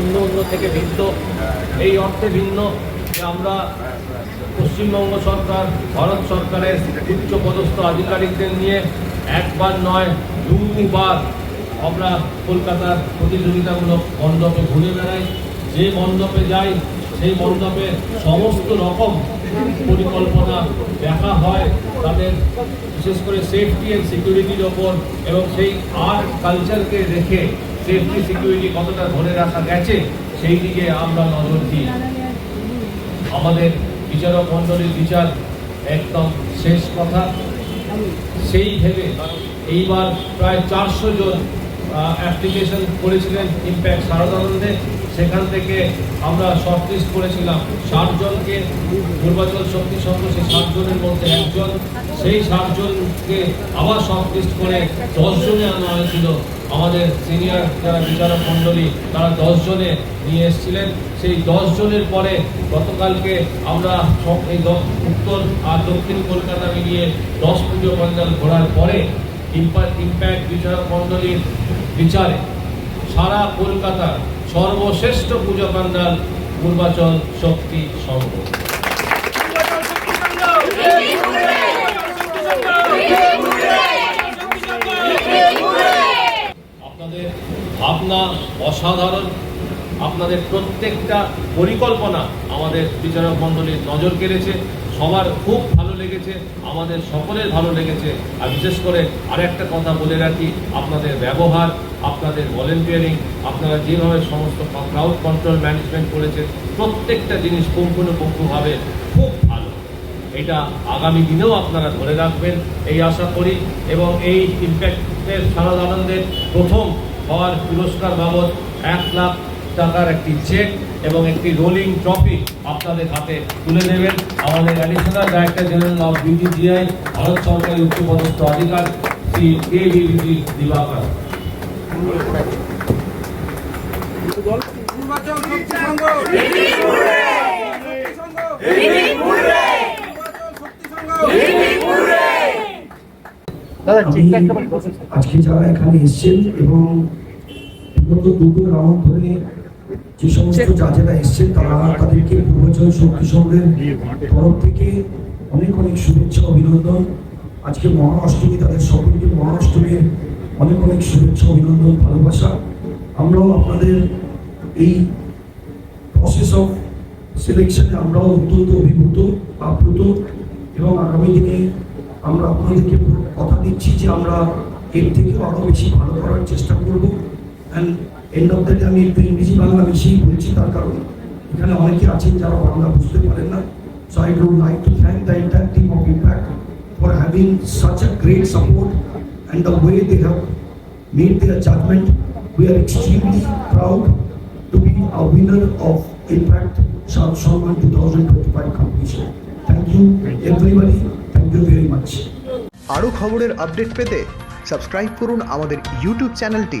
অন্য অন্য থেকে ভিন্ন, এই অর্থে ভিন্ন যে আমরা পশ্চিমবঙ্গ সরকার, ভারত সরকারের উচ্চ পদস্থ আধিকারিকদের নিয়ে একবার নয়, দুবার আমরা কলকাতার প্রতিযোগিতামূলক মণ্ডপে ঘুরে বেড়াই। যে মণ্ডপে যাই, সেই মণ্ডপে সমস্ত রকম পরিকল্পনা দেখা হয় তাদের, বিশেষ করে সেফটি অ্যান্ড সিকিউরিটির ওপর এবং সেই আর্ট কালচারকে রেখে সেফটি সিকিউরিটি কতটা ধরে রাখা গেছে, সেই দিকে আমরা নজর দিই। আমাদের বিচারক মণ্ডলীর বিচার একদম শেষ কথা। সেই ভেবে এইবার প্রায় চারশো জন অ্যাপ্লিকেশন করেছিলেন ইম্প্যাক্ট শারদানন্দে। সেখান থেকে আমরা শর্টলিস্ট করেছিলাম। ষাট জনকে পূর্বাচল শক্তি সংঘ, সেই ষাট জনের মধ্যে একজন, সেই ষাট জনকে আবার শর্টলিস্ট করে দশ জনে আনা হয়েছিল। আমাদের সিনিয়র যারা বিচারক মণ্ডলী, তারা দশ জনে নিয়ে এসেছিলেন। সেই দশজনের পরে গতকালকে আমরা এই উত্তর আর দক্ষিণ কলকাতা মিলিয়ে দশ পুজো পঞ্চাল ঘোরার পরে ইম্প্যাক্ট বিচারক মণ্ডলীর বিচারে সারা কলকাতার সর্বশ্রেষ্ঠ পুজো প্যান্ডাল পূর্বাচল শক্তি সংঘ। আপনাদের ভাবনা অসাধারণ। আপনাদের প্রত্যেকটা পরিকল্পনা আমাদের বিচারক মণ্ডলীর নজর কেড়েছে। সবার খুব ভালো লেগেছে, আমাদের সকলের ভালো লেগেছে। আর বিশেষ করে আরেকটা কথা বলে রাখি, আপনাদের ব্যবহার, আপনাদের ভলেন্টিয়ারিং আপনারা যেভাবে সমস্ত ক্রাউড কন্ট্রোল ম্যানেজমেন্ট করেছেন, প্রত্যেকটা জিনিস পুঙ্খানুপুঙ্খভাবে খুব ভালো। এটা আগামী দিনেও আপনারা ধরে রাখবেন, এই আশা করি। এবং এই ইম্প্যাক্টের সারদ আনন্দের প্রথম হওয়ার পুরস্কার বাবদ এক লাখ টাকার একটি চেক এবং একটি রোলিং ট্রফি আপনাদের হাতে তুলে দেবেন। আমাদের additional director general of BDGI Bharat সরকারের উচ্চপদস্থ অধিকার শ্রী কে বিবিজি দিবাকর আজকে যারা এখানে এসেছেন এবং বিগত দুটো রাউন্ড ধরে যে সমস্ত জাজেরা এসেছেন তারা তাদেরকে পূর্বাচল শক্তি সংঘের তরফ থেকে অনেক অনেক শুভেচ্ছা অভিনন্দন। আজকে মহাষ্টমী তাদের সকলকে মহাষ্টমীর অনেক অনেক শুভেচ্ছা অভিনন্দন ভালোবাসা। আমরাও আপনাদের এই প্রসেস অফ সিলেকশনে আমরাও অত্যন্ত অভিভূত আপ্লুত এবং আগামী দিনে আমরা আপনাদেরকে কথা দিচ্ছি যে আমরা এর থেকেও আরও বেশি ভালো করার চেষ্টা করব। অ্যান্ড এন্ড অফ দ্য আমি একটু ইংরেজি বাংলা বেশি বলছি তার কারণ এখানে অনেকে আছেন যারা বাংলা বুঝতে পারেন না so I don't like to thank the entire team of Impact for having such a great support and the way they have made their judgment. We are extremely proud to be a winner of Impact South Solomon 2025 competition. Thank you, everybody. Thank you very much. আরও খবরের update পেতে subscribe করুন আমাদের YouTube চ্যানেলটি